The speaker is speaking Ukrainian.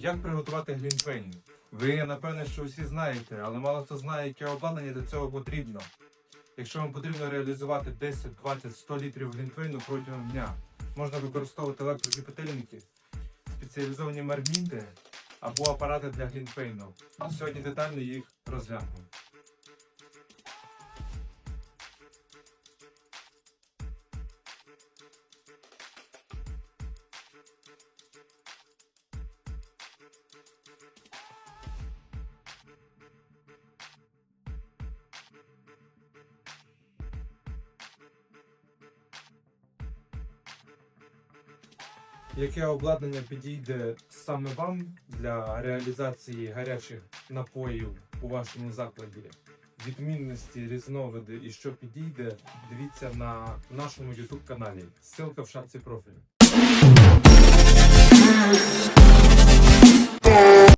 Як приготувати глінтвейн? Ви, напевне, що усі знаєте, але мало хто знає, яке обладнання для цього потрібно. Якщо вам потрібно реалізувати 10, 20, 100 літрів глінтвейну протягом дня, можна використовувати електрокипятильники, спеціалізовані мармінти або апарати для глінтвейну. А сьогодні детально їх розглянемо. Яке обладнання підійде саме вам для реалізації гарячих напоїв у вашому закладі? Відмінності, різновиди і що підійде, дивіться на нашому YouTube каналі. Ссылка в шапці профілю.